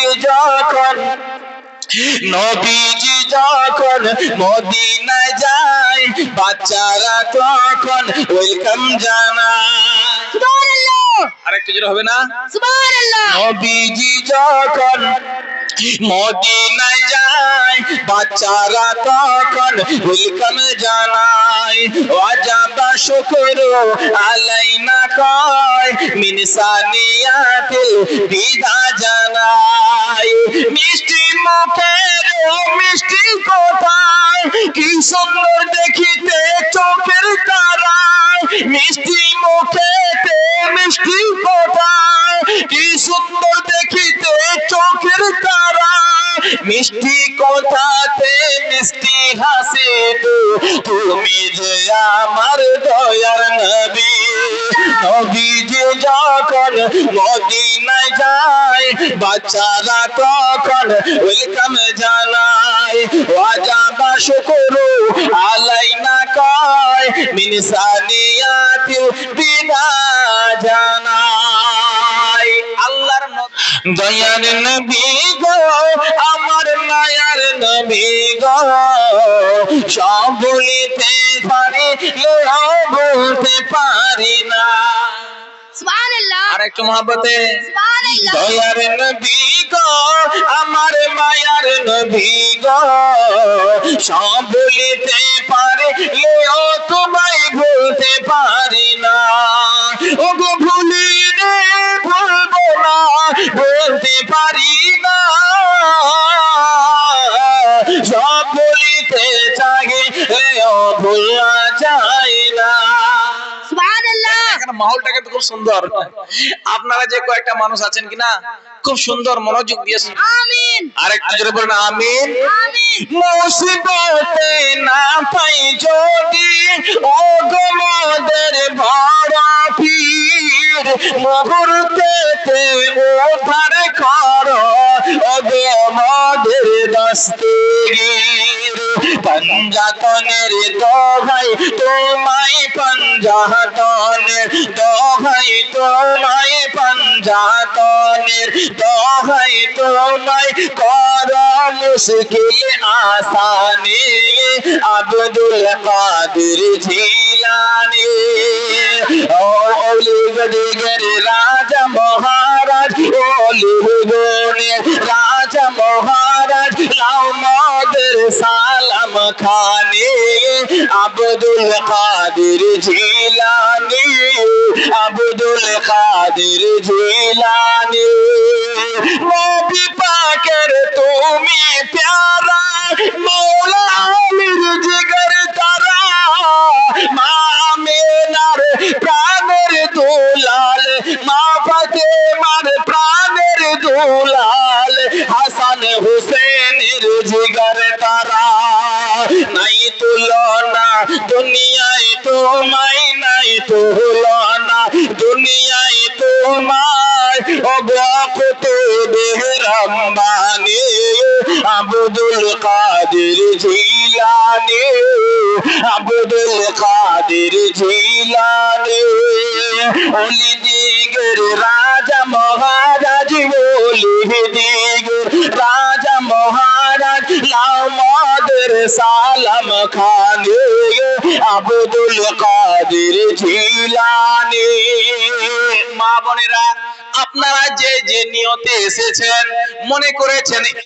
নবীজি যখন নবীজি যখন মদিনায় যায় বাচ্চারা তখন ওয়েলকাম জানায়। সুবহানাল্লাহ। আরেকটু জোরে হবে না? নবীজি যখন মদিনায় যায় বাচ্চারা তখন ওয়েলকাম জানায়। ওয়াজাবা শুকরু আলাইনা কয় মিনসানিয়াতিল বিদা জানায়। মিষ্টি মুখেতে মিষ্টি কোথায় কি সুন্দর দেখিতে চোখের তারা মিষ্টি কথাতে মিষ্টি হাসি তুমি যে আমার দয়ার নবী। নবী যে যখন মদিনায় যায়, বাচ্চারা তখন ওয়েলকাম জানায়। ওয়াজাবা শুকরু আলাইনা মিন সানিয়াতিল বিনা জানায় আল্লাহর দয়ার নবী গো আমার মায়ার নবী গো। সব বলিতে পারি বলতে পারি না। সুবহানাল্লাহ। আর একটু মহাব্বতে। সুবহানাল্লাহ। দয়ার নবী গো মায়ার নবী গো। সব বলিতে পারে ও তোমায় বলতে পারি না। ও গো না বলতে পারি না। সব বলিতে চাগে ও ভুলা যায় মাহলটাকে তো খুব সুন্দর। আপনারা যে কয়েকটা মানুষ আছেন কিনা খুব সুন্দর মনোযোগ দিয়েছেন আমিন। আরেকটু জোরে বলেন আমিন। মুসিবতে না পাই যদি ও গমদের বড় পীর মুহূর্তেতে উদ্ধার কর। ও গমদের দস্তগীর পঞ্জাতনের দোহাই তোমায় পঞ্জাতনের দোহাই তোমায় পঞ্জাতনের দোহাই তোমায় কর মুশকিল আসানি। আব্দুল কাদের জিলানি ও ওলি গদিগের রাজা মহারাজ ওলি গুণের রাজা মহারাজ। লাও মদের সালাম খানে আব্দুল কাদের জিলানি আব্দুল কাদের জিলানি। নবী পাকের তুমি প্যারা দুনিয়ায় তোমায় নাই তুলনা দুনিয়ায় তোমায় অবকত বেহরম্বানি আব্দুল কাদের জিলানি। আব্দুল কাদের জিলানি। ওলি দিগের রাজা মহারাজ, বলি দিগের লামাদের সালাম খানে আবদুল কাদের জিলানি। মা বোনেরা, আপনারা যে যে নিয়তে এসেছেন, মনে করেছেন